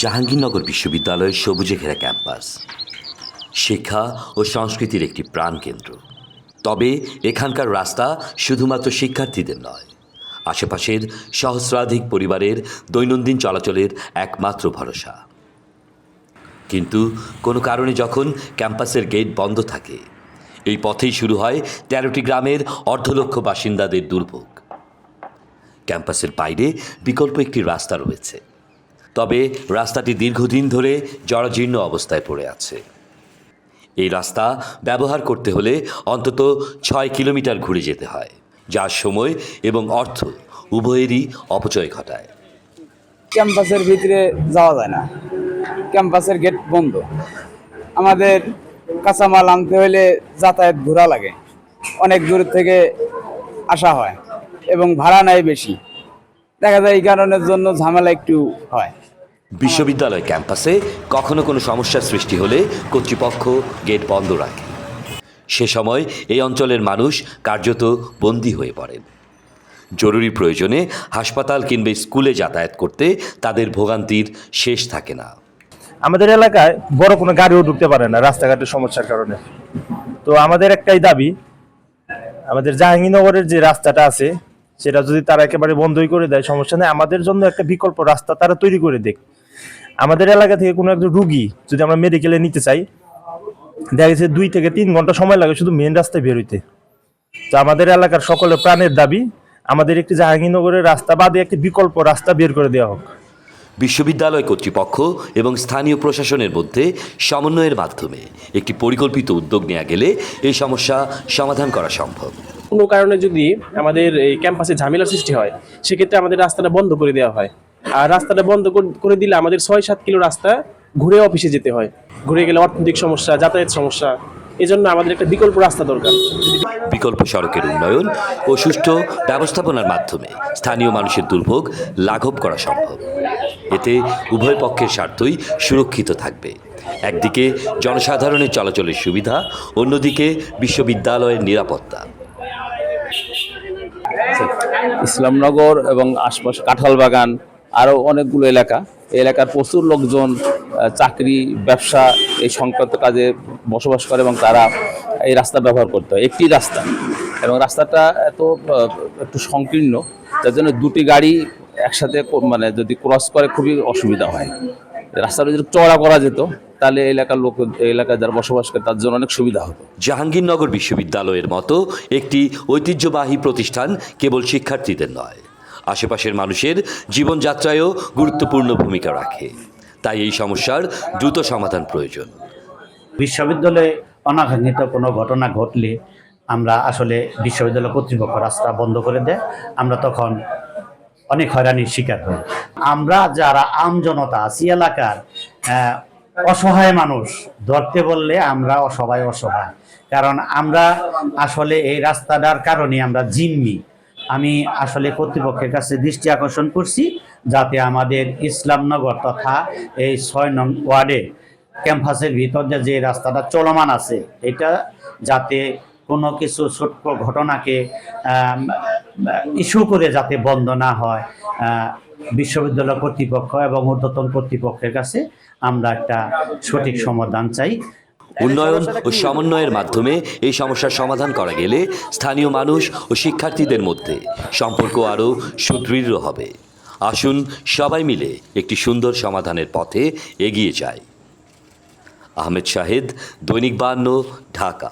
জাহাঙ্গীরনগর বিশ্ববিদ্যালয়ের সবুজে ঘেরা ক্যাম্পাস। শিক্ষা ও সংস্কৃতির একটি প্রাণকেন্দ্র। তবে এখানকার রাস্তা শুধুমাত্র শিক্ষার্থীদের নয়, আশেপাশের সহস্রাধিক পরিবারের দৈনন্দিন চলাচলের একমাত্র ভরসা। কিন্তু কোনো কারণে যখন ক্যাম্পাসের গেট বন্ধ থাকে, এই পথেই শুরু হয় তেরোটি গ্রামের অর্ধলক্ষ বাসিন্দাদের দুর্ভোগ। ক্যাম্পাসের বাইরে বিকল্প একটি রাস্তা রয়েছে। তবে রাস্তাটি দীর্ঘদিন ধরে জরাজীর্ণ অবস্থায় পড়ে আছে। এই রাস্তা ব্যবহার করতে হলে অন্তত ছয় কিলোমিটার ঘুরে যেতে হয়, যার সময় এবং অর্থ উভয়েরই অপচয় ঘটায়। ক্যাম্পাসের ভিতরে যাওয়া যায় না। ক্যাম্পাসের গেট বন্ধ। আমাদের কাঁচামাল আনতে হলে যাতায়াত ঘোরা লাগে। অনেক দূর থেকে আসা হয় এবং ভাড়া নেয় বেশি। দেখা যায় এই কারণের জন্য ঝামেলা একটু হয়। বিশ্ববিদ্যালয় ক্যাম্পাসে কখনো কোনো সমস্যার সৃষ্টি হলে কর্তৃপক্ষ গেট বন্ধ রাখে। সে সময় এই অঞ্চলের মানুষ কার্যত বন্দী হয়ে পড়েন। জরুরি প্রয়োজনে হাসপাতাল কিংবা স্কুলে যাতায়াত করতে তাদের ভোগান্তির শেষ থাকে না। আমাদের এলাকায় বড় কোনো গাড়িও ঢুকতে পারে না রাস্তাঘাটের সমস্যার কারণে। তো আমাদের একটাই দাবি, আমাদের জাহাঙ্গীরনগরের যে রাস্তাটা আছে, সেটা যদি তারা একেবারে বন্ধই করে দেয়, সমস্যা নেই। আমাদের জন্য একটা বিকল্প রাস্তা তারা তৈরি করে দেখ আমাদের এলাকা থেকে কোনো একজন রুগী যদি আমরা মেডিকেলে নিতে চাই দেখা গেছে দুই থেকে তিন ঘণ্টা সময় লাগে শুধু মেন রাস্তায় বের হইতে। তো আমাদের এলাকার সকলের প্রাণের দাবি আমাদের একটি জাহাঙ্গীরনগরের রাস্তা বাদে একটি বিকল্প রাস্তা বের করে দেওয়া হোক। বিশ্ববিদ্যালয় কর্তৃপক্ষ এবং স্থানীয় প্রশাসনের মধ্যে সমন্বয়ের মাধ্যমে একটি পরিকল্পিত উদ্যোগ নেওয়া গেলে এই সমস্যা সমাধান করা সম্ভব। কোনো কারণে যদি আমাদের এই ক্যাম্পাসে ঝামেলা সৃষ্টি হয় সেক্ষেত্রে আমাদের রাস্তাটা বন্ধ করে দেওয়া হয়। আর রাস্তাটা বন্ধ কর- করে দিলে আমাদের ছয় সাত কিলো রাস্তা ঘুরে অফিসে যেতে হয়। ঘুরে গেলে অর্থনৈতিক সমস্যা যাতায়াত সমস্যা এজন্য আমাদের একটা বিকল্প রাস্তা দরকার। বিকল্প সড়কের উন্নয়ন ও সুষ্ঠু ব্যবস্থাপনার মাধ্যমে স্থানীয় মানুষের দুর্ভোগ লাঘব করা সম্ভব। এতে উভয় পক্ষের স্বার্থই সুরক্ষিত থাকবে। একদিকে জনসাধারণের চলাচলের সুবিধা অন্যদিকে বিশ্ববিদ্যালয়ের নিরাপত্তা। ইসলামনগর এবং আশপাশ কাঁঠাল বাগান আরও অনেকগুলো এলাকা। এই এলাকার প্রচুর লোকজন চাকরি, ব্যবসা, এই সংক্রান্ত কাজে বসবাস করে এবং তারা এই রাস্তা ব্যবহার করতে। হয় একটি রাস্তা। এবং রাস্তাটা এত একটু সংকীর্ণ, যার জন্য দুটি গাড়ি একসাথে মানে যদি ক্রস করে খুবই অসুবিধা হয়। রাস্তাটা যদি চড়া করা যেত, তাহলে এলাকার লোক এলাকায় যারা বসবাস করে তার জন্য অনেক সুবিধা হতো। জাহাঙ্গীরনগর বিশ্ববিদ্যালয়ের মতো একটি ঐতিহ্যবাহী প্রতিষ্ঠান কেবল শিক্ষার্থীদের নয়। আশেপাশের মানুষের জীবনযাত্রায়ও গুরুত্বপূর্ণ ভূমিকা রাখে। তাই এই সমস্যার দ্রুত সমাধান প্রয়োজন। বিশ্ববিদ্যালয়ে অনাকাঙ্ক্ষিত কোনো ঘটনা ঘটলে আমরা আসলে বিশ্ববিদ্যালয় কর্তৃপক্ষ রাস্তা বন্ধ করে দেয়। আমরা তখন অনেক হয়রানির শিকার হই। আমরা যারা আম জনতা আছি, এলাকার অসহায় মানুষ, ধরতে বললে আমরা অসহায় অসহায়। কারণ আমরা আসলে এই রাস্তাটার কারণে আমরা জিম্মি। আমি আসলে কর্তৃপক্ষের কাছে দৃষ্টি আকর্ষণ করছি যাতে আমাদের ইসলামনগর তথা এই ছয় নং ওয়ার্ডে ক্যাম্পাসের ভিতর যে রাস্তাটা চলমান আছে, এটা যাতে কোনো কিছু ছোট্ট ঘটনাকে ইস্যু করে যাতে বন্ধ না হয় বিশ্ববিদ্যালয় কর্তৃপক্ষ এবং ঊর্ধ্বতন কর্তৃপক্ষের কাছে আমরা একটা সঠিক সমাধান চাই। উন্নয়ন ও সমন্বয়ের মাধ্যমে এই সমস্যার সমাধান করা গেলে স্থানীয় মানুষ ও শিক্ষার্থীদের মধ্যে সম্পর্ক আরও সুদৃঢ় হবে। আসুন সবাই মিলে একটি সুন্দর সমাধানের পথে এগিয়ে যাই। আহমেদ শাহেদ দৈনিক বান্ন ঢাকা।